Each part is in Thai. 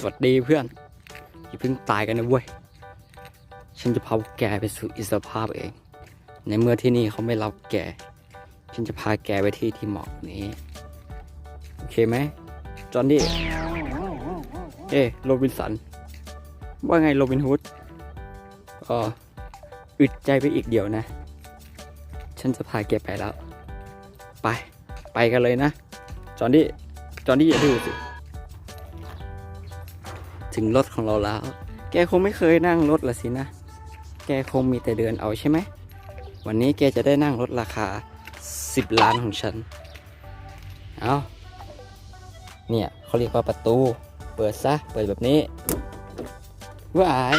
สวัสดีเพื่อน อย่าเพิ่งตายกันนะเว้ย ฉันจะพาแกไปสู่อิสรภาพเอง ในเมื่อที่นี่เขาไม่รับแก ฉันจะพาแกไปที่ที่เหมาะนี้ โอเคไหมจอนดี้เอ้โรบินสัน ว่าไงโรบินฮูดอ๋ออึดใจไปอีกเดียวนะ ฉันจะพาแกไปแล้ว ไป ไปกันเลยนะ จอนดี้จอนดี้อย่าดื้อสิ ถึงรถของเราแล้ว แกคงไม่เคยนั่งรถละสินะ แกคงมีแต่เดินเอาใช่ไหม วันนี้แกจะได้นั่งรถราคา 10 ล้านของฉัน เอาเนี่ยเขาเรียกว่าประตู เปิดซะ เปิดแบบนี้ว้าย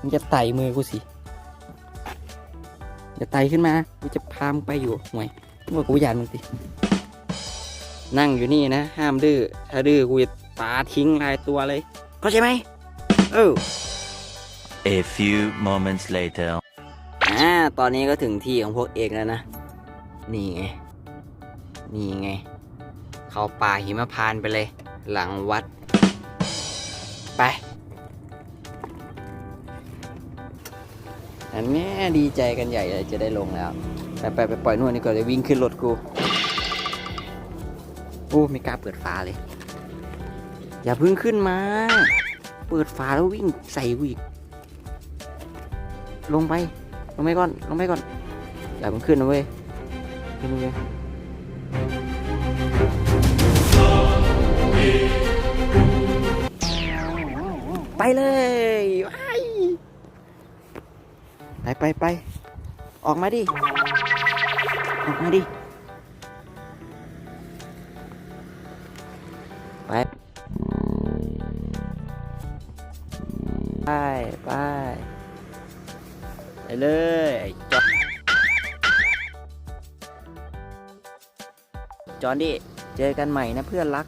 มันจะไต่มือกูสิจะไต่ขึ้นมา กูจะพามไปอยู่ห่วยว่ากูยานมึงสินั่งอยู่นี่นะ ห้ามดื้อ ถ้าดื้อกูจะาทิ้งลายตัวเลย เข้าใจไหมเออ A few moments later. อ่าตอนนี้ก็ถึงที่ของพวกเอกแล้วนะ นี่ไง นี่ไง เข้าป่าหิมพานต์ไปเลย หลังวัด ไปอันนี้ดีใจกันใหญ่เลยจะได้ลงแล้ว ไปไปไปปล่อยนวดนี่ก่อนเลยวิ่งขึ้นรถกูโอ้ไม่กล้าเปิดฝาเลย อย่าเพิ่งขึ้นมา เปิดฝาแล้ววิ่งใส่กูอีกลงไป ลงไปก่อน ลงไปก่อน อย่าเพิ่งขึ้นนะเว้ย ขึ้นนะเว้ยไปเลยไปไปไปไป ออกมาดิ ออกมาดิ ไป ไปไปเลยจอนจอนดิเจอกันใหม่นะเพื่อนรัก